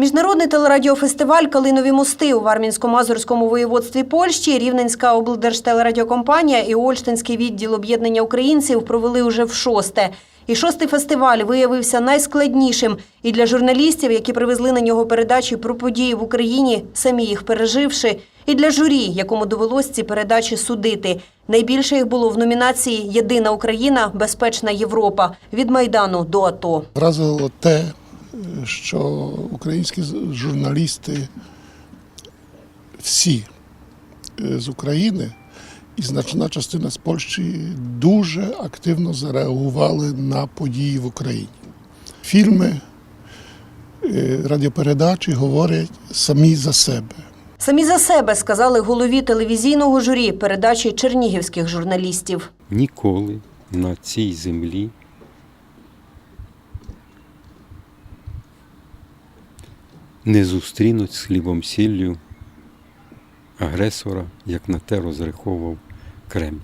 Міжнародний телерадіофестиваль Калинові мости у Вармінсько-Мазурському воєводстві Польщі, Рівненська облдержтелерадіокомпанія і Ольштинський відділ об'єднання українців провели уже в шосте. І шостий фестиваль виявився найскладнішим і для журналістів, які привезли на нього передачі про події в Україні, самі їх переживши, і для журі, якому довелось ці передачі судити. Найбільше їх було в номінації Єдина Україна, безпечна Європа від Майдану до АТО. Вразило те, що українські журналісти всі е, з України і значна частина з Польщі дуже активно зареагували на події в Україні. Фільми, е, радіопередачі говорять самі за себе. Самі за себе сказали голові телевізійного журі передачі чернігівських журналістів. ніколи на цій землі не зустрінуть з хлібом сіллю агресора, як на те розраховував Кремль.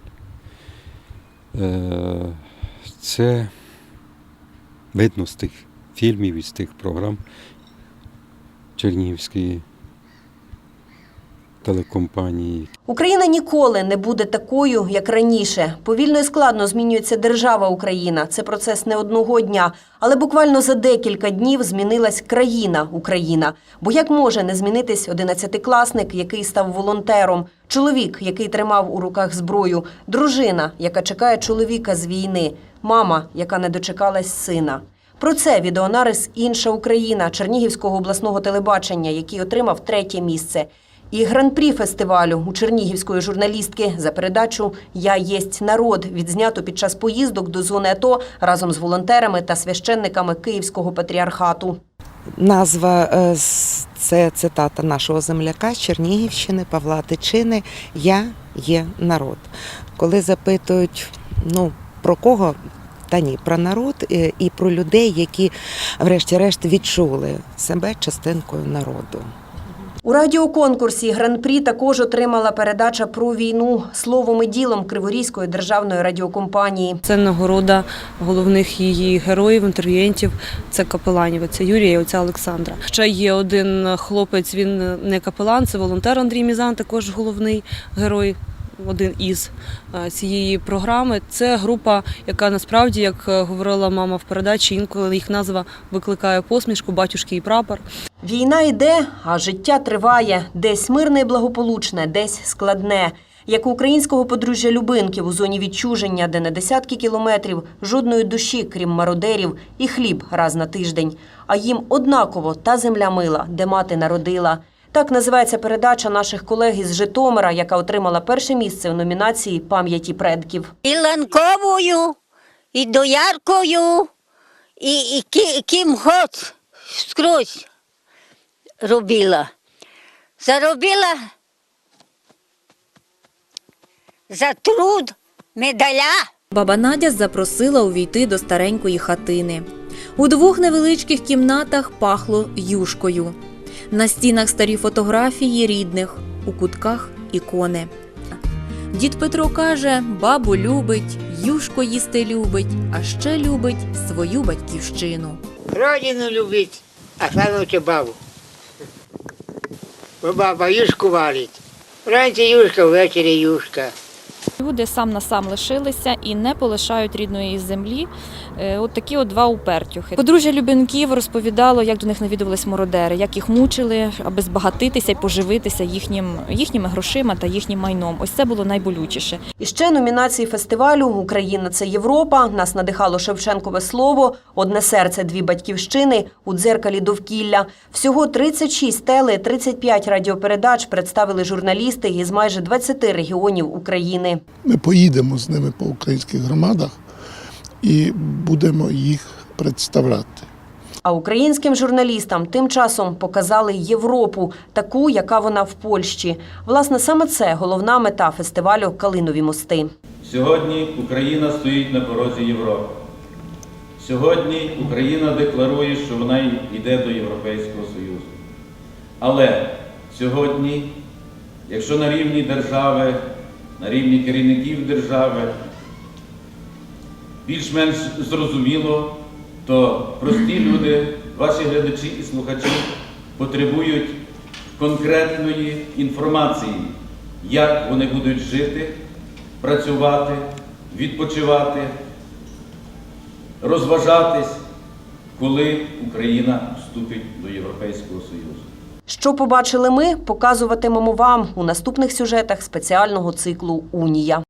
Е, Це видно з тих фільмів і з тих програм Чернігівської телекомпанії, Україна ніколи не буде такою, як раніше. Повільно і складно змінюється держава Україна. Це процес не одного дня, але буквально за декілька днів змінилась країна Україна. Бо як може не змінитись одинадцятикласник, який став волонтером, чоловік, який тримав у руках зброю, дружина, яка чекає чоловіка з війни, мама, яка не дочекалась сина. Про це відеонарис Інша Україна Чернігівського обласного телебачення, який отримав третє місце. І гран-прі фестивалю у чернігівської журналістки за передачу Я єсть народ відзнято під час поїздок до зони АТО разом з волонтерами та священниками Київського патріархату. Назва е, це цитата нашого земляка з Чернігівщини Павла Тичини Я є народ. Коли запитують, ну про кого? Та ні, про народ е, і про людей, які, врешті-решт, відчули себе частинкою народу. У радіоконкурсі гран-прі також отримала передача про війну словом і ділом Криворізької державної радіокомпанії. Це нагорода головних її героїв, інтерв'юєнтів. Це капеланів. Це Юрія і оця Олександра. Ще є один хлопець. Він не капелан, це волонтер Андрій Мізан, також головний герой. Один із е, цієї програми це група, яка насправді, як е, говорила мама в передачі, інколи їх назва викликає посмішку, батюшки і прапор. Війна йде, а життя триває. Десь мирне і благополучне, десь складне. Як у українського подружжя Любинків у зоні відчуження, де на десятки кілометрів жодної душі, крім мародерів, і хліб раз на тиждень. А їм однаково та земля мила, де мати народила. Так називається передача наших колег із Житомира, яка отримала перше місце в номінації Пам'яті предків. і ланковою, і дояркою, і, і ки- ким хоч скрозь робила. Заробила за труд медаля. Баба Надя запросила увійти до старенької хатини. У двох невеличких кімнатах пахло юшкою. На стінах старі фотографії рідних, у кутках ікони. Дід Петро каже, бабу любить, юшко їсти любить, а ще любить свою батьківщину. Родину любить, а становиться бабу. Баба юшку варить. Вранці юшка, ввечері юшка. Люди сам на сам лишилися і не полишають рідної землі. Е, От такі от два упертюхи. Подружжя Любенків розповідало, як до них навідувались мародери, як їх мучили, аби збагатитися і поживитися їхнім, їхніми грошима та їхнім майном. Ось це було найболючіше. І ще номінації фестивалю Україна це Європа. Нас надихало Шевченкове слово, одне серце, дві батьківщини у дзеркалі довкілля. Всього 36 теле, 35 радіопередач представили журналісти із майже 20 регіонів України. Ми поїдемо з ними по українських громадах і будемо їх представляти. А українським журналістам тим часом показали Європу, таку, яка вона в Польщі. Власне, саме це головна мета фестивалю Калинові мости. Сьогодні Україна стоїть на порозі Європи. Сьогодні Україна декларує, що вона йде до Європейського Союзу. Але сьогодні, якщо на рівні держави, на рівні керівників держави, більш-менш зрозуміло, то прості люди, ваші глядачі і слухачі, потребують конкретної інформації, як вони будуть жити, працювати, відпочивати, розважатись, коли Україна вступить до Європейського Союзу. Що побачили ми, показуватимемо вам у наступних сюжетах спеціального циклу Унія.